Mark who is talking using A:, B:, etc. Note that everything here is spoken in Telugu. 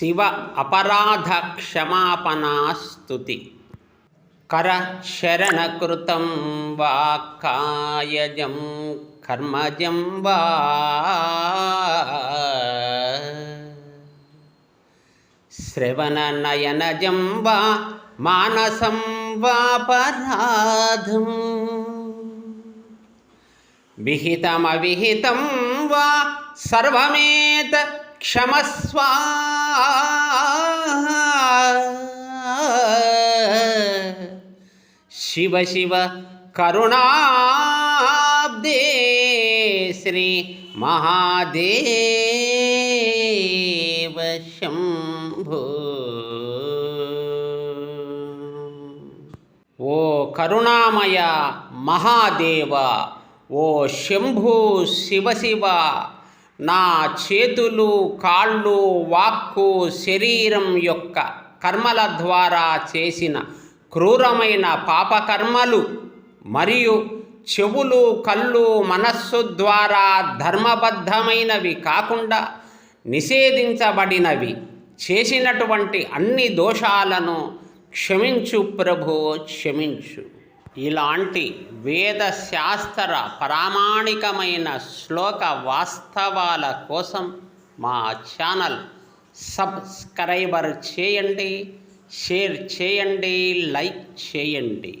A: శివ అపరాధ క్షమాపణాస్తుతి. కర శరణకృతం వా కాయజం కర్మజం వా. శ్రవణనయనజం వా మానసం వాపరాధం విహితమవిహితం వా సర్వమేత क्षमस्व। शिव शिव करुणाब्दे श्री महादेव शंभु। ओ करुणामय महादेव ओ शंभु शिव ಶಿವ నా చేతులు కాళ్ళు వాక్కు శరీరం యొక్క కర్మల ద్వారా చేసిన క్రూరమైన పాపకర్మలు మరియు చెవులు కళ్ళు మనస్సు ద్వారా ధర్మబద్ధమైనవి కాకుండా నిషేధించబడినవి. చేసినటువంటి అన్ని దోషాలను క్షమించు ప్రభు క్షమించు. ఇలాంటి వేద శాస్త్ర ప్రామాణికమైన శ్లోక వాస్తవాల కోసం మా ఛానల్ సబ్స్క్రైబర్ చేయండి షేర్ చేయండి లైక్ చేయండి.